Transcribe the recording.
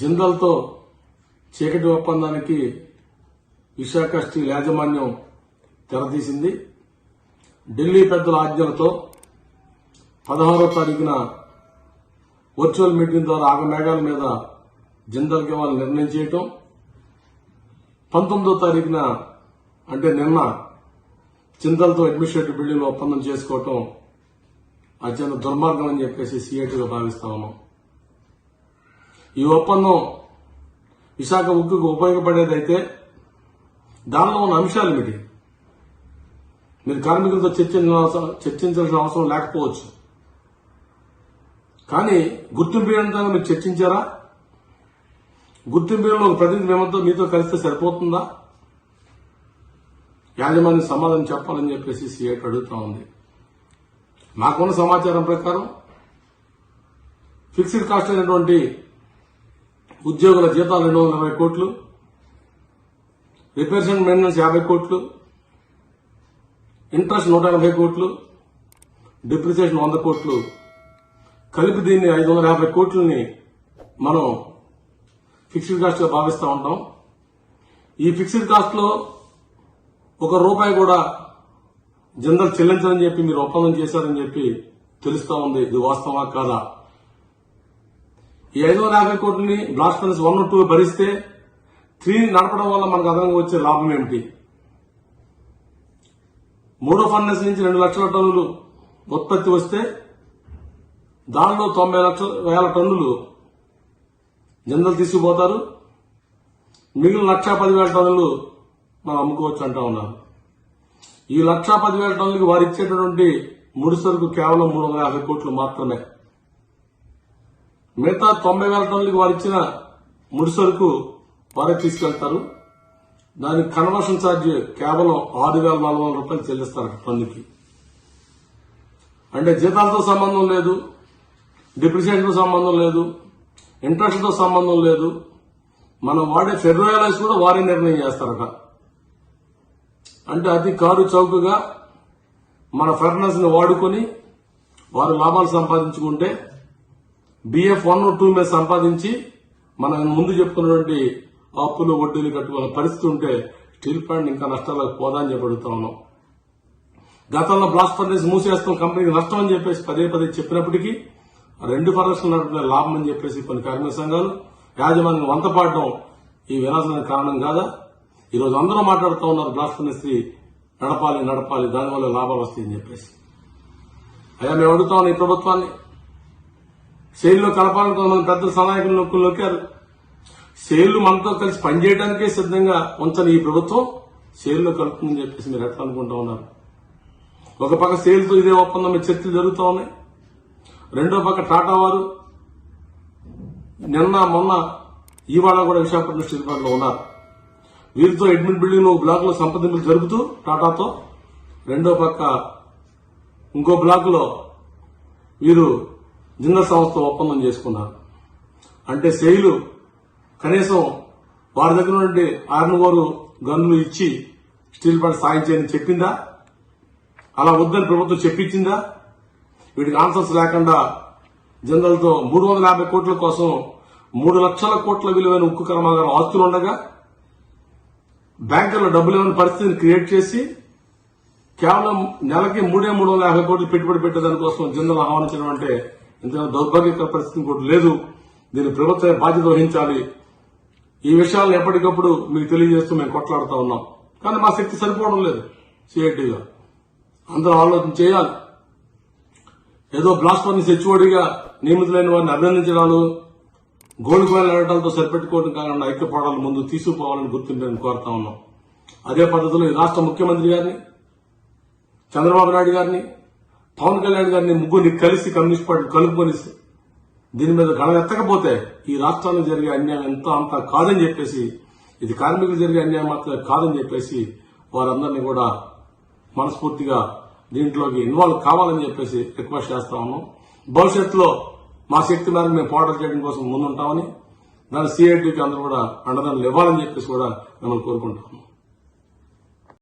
జిందల్తో చీకటి ఒప్పందానికి విశాఖ స్టీల్ యాజమాన్యం తెరతీసింది. ఢిల్లీ పెద్దల ఆజ్ఞలతో పదహారో తారీఖున వర్చువల్ మీటింగ్ ద్వారా ఆగమేఘాల మీద జిందల్కి వాళ్ళు నిర్ణయం చేయటం. పంతొమ్మిదో తారీఖున అంటే నిన్న చింతలతో అడ్మినిస్ట్రేటివ్ బిల్డింగ్ ఒప్పందం చేసుకోవటం అత్యంత దుర్మార్గం అని చెప్పేసి సిఐటిగా భావిస్తా ఉన్నాం. ఈ ఒప్పందం విశాఖ ఉక్కుకు ఉపయోగపడేదైతే దానిలో ఉన్న అంశాలు ఏమిటి మీరు కార్మికులతో చర్చించాల్సిన అవసరం- చర్చించాల్సిన అవసరం లేకపోవచ్చు. కానీ గుర్తింపు ఏంటంటే మీరు చర్చించారా? గుర్తింపు ఒక ప్రతినిధి మేమంతా మీతో కలిస్తే సరిపోతుందా? యాజమాన్యం సమాధానం చెప్పాలని చెప్పేసి సిఐటి అడుగుతా ఉంది. నాకున్న సమాచారం ప్రకారం ఫిక్స్డ్ కాస్ట్ అయినటువంటి ఉద్యోగుల జీతాలు రెండు వందల ఇరవై కోట్లు రిపేర్స్ అండ్ మెయింటెనెన్స్ యాభై కోట్లు ఇంట్రెస్ట్ నూట ఎనభై కోట్లు డిప్రిసియేషన్ వంద కోట్లు. కలిపి దీన్ని ఐదు వందల యాభై కోట్లని మనం ఫిక్స్డ్ కాస్ట్గా భావిస్తూ ఉంటాం. ఈ ఫిక్స్డ్ కాస్ట్లో ఒక రూపాయి కూడా జనరల్ చెల్లించాలని చెప్పి మీరు ఒప్పందం చేశారని చెప్పి తెలుస్తా ఉంది. ఇది వాస్తవా కాదా? ఈ ఐదు వందల యాభై కోట్లని బ్లాస్ట్ ఫర్నెస్ వన్ టూ భరిస్తే త్రీ నడపడం వల్ల మనకు అదనంగా వచ్చే లాభం ఏమిటి? మూడో ఫర్నెస్ నుంచి రెండు లక్షల టన్నులు ఉత్పత్తి వస్తే దానిలో తొంభై లక్షల వేల టన్నులు జనరల్ తీసుకుపోతారు. మిగిలిన లక్షా పదివేల టన్నులు మనం అమ్ముకోవచ్చు అంటా ఉన్నారు ఈ లక్షా పదివేల టన్నులకి వారు ఇచ్చేటటువంటి ముడి సరుకు కేవలం మూడు వందల యాభై కోట్లు మాత్రమే. మిగతా తొంభై వేల టన్నులకి వారు ఇచ్చిన ముడి సరుకు వారే తీసుకెళ్తారు. దానికి కన్వర్షన్ ఛార్జ్ కేవలం ఆరు వేల నాలుగు వందల రూపాయలు చెల్లిస్తారు టన్నుకి అంటే జీతాలతో సంబంధం లేదు డిప్రిషియేషన్తో సంబంధం లేదు ఇంట్రెస్ట్తో సంబంధం లేదు. మనం వాడే ఫెర్రోయలైజ్ కూడా వారే నిర్ణయం చేస్తారట అంటే అతి కారు చౌకగా మన ఫెర్నస్ని వాడుకొని వారు లాభాలు సంపాదించుకుంటే బిఎఫ్ వన్ టూ మీద సంపాదించి మనం ముందు చెప్పుకున్నటువంటి అప్పులు వడ్డీలు కట్టుకున్న పరిస్థితి ఉంటే స్టీల్ ప్లాంట్ ఇంకా నష్టాలకు పోదా అని చెప్పడుతా ఉన్నాం. గతంలో బ్లాస్ట్ ఫర్నేస్ మూసేస్తాం కంపెనీకి నష్టం అని చెప్పేసి పదే పదే చెప్పినప్పటికీ రెండు ఫర్నేస్ నడుపుతున్న లాభం అని చెప్పేసి కొన్ని కార్మిక సంఘాలు యాజమాన్యం వంతపాడడం ఈ వినాశనానికి కారణం కాదా? ఈరోజు అందరూ మాట్లాడుతూ ఉన్నారు బ్లాస్ట్ ఫర్నేస్ నడపాలి నడపాలి దానివల్ల లాభాలు వస్తాయని చెప్పేసి. అయ్యా మేము అడుగుతా ఉన్నాం ఈ ప్రభుత్వాన్ని. సేల్లు కలపాలని కొంతమంది పెద్ద సనాయకులు నొక్కులు నొక్కారు. సేల్లు మనతో కలిసి పనిచేయడానికే సిద్ధంగా ఉంచని ఈ ప్రభుత్వం సేల్లో కలుపుతుందని చెప్పేసి మీరు ఎట్లా అనుకుంటా ఉన్నారు? ఒక పక్క సేల్తో ఇదే ఒప్పందం మీద చర్చలు జరుగుతూ ఉన్నాయి. రెండో పక్క టాటా వారు నిన్న మొన్న ఇవాళ కూడా విశాఖపట్నం స్టీల్ ఉన్నారు. వీరితో అడ్మిన్ బిల్డింగ్లో బ్లాక్లో సంప్రదింపులు జరుపుతూ టాటాతో రెండో పక్క ఇంకో బ్లాక్లో వీరు జిందల్ సంస్థ ఒప్పందం చేసుకున్నారు. అంటే సెయిలు కనీసం వారి దగ్గర నుండి ఆరునగోరు గన్నులు ఇచ్చి స్టీల్ ప్లాంట్ సాయం చేయని చెప్పిందా? అలా వద్దని ప్రభుత్వం చెప్పించిందా? వీటికి ఆన్సర్స్ లేకుండా జనరల్తో మూడు వందల యాభై కోట్ల కోసం మూడు లక్షల కోట్ల విలువైన ఉక్కు కర్మాగారం ఆస్తులు ఉండగా బ్యాంకుల్లో డబ్బులు ఇవ్వని పరిస్థితిని క్రియేట్ చేసి కేవలం నెలకి మూడే మూడు వందల యాభై కోట్లు పెట్టుబడి పెట్టేదానికోసం జనరల్ ఆహ్వానించడం అంటే ఇంత దౌర్భాగ్యకర పరిస్థితి ఇంకోటి లేదు. దీన్ని ప్రభుత్వమే బాధ్యత వహించాలి. ఈ విషయాలను ఎప్పటికప్పుడు మీకు తెలియజేస్తూ మేము కొట్లాడుతూ ఉన్నాం. కానీ మా శక్తి సరిపోవడం లేదు సిఐటిగా. అందరూ ఆలోచన చేయాలి. ఏదో బ్లాస్ట్ వారిని హెచ్ఓడిగా నియమితులైన వారిని అభినందించడాలు గోల్డ్ కాయిన్ ఆడటాలతో సరిపెట్టుకోవడం కాకుండా ఐక్యపోవడాల ముందు తీసుకుపోవాలని గుర్తింపు కోరుతా ఉన్నాం. అదే పద్ధతిలో ఈ రాష్ట్ర ముఖ్యమంత్రి గారిని చంద్రబాబు నాయుడు గారిని పవన్ కళ్యాణ్ గారిని ముగ్గురిని కలిసి కమ్యూనిస్ట్ పార్టీ కలుపుకొని దీని మీద గళం ఎత్తకపోతే ఈ రాష్ట్రాల్లో జరిగే అన్యాయం ఎంత అంత కాదని చెప్పేసి ఇది కార్మికులు జరిగే అన్యాయం మాత్రమే కాదని చెప్పేసి వారందరినీ కూడా మనస్ఫూర్తిగా దీంట్లోకి ఇన్వాల్వ్ కావాలని చెప్పేసి రిక్వెస్ట్ చేస్తా ఉన్నాం. భవిష్యత్తులో మా శక్తి మేరకు మేము పోరాటం చేయడం కోసం ముందుంటామని దాని సిఐటికి అందరూ కూడా అండదండలు ఇవ్వాలని చెప్పేసి కూడా మిమ్మల్ని కోరుకుంటాము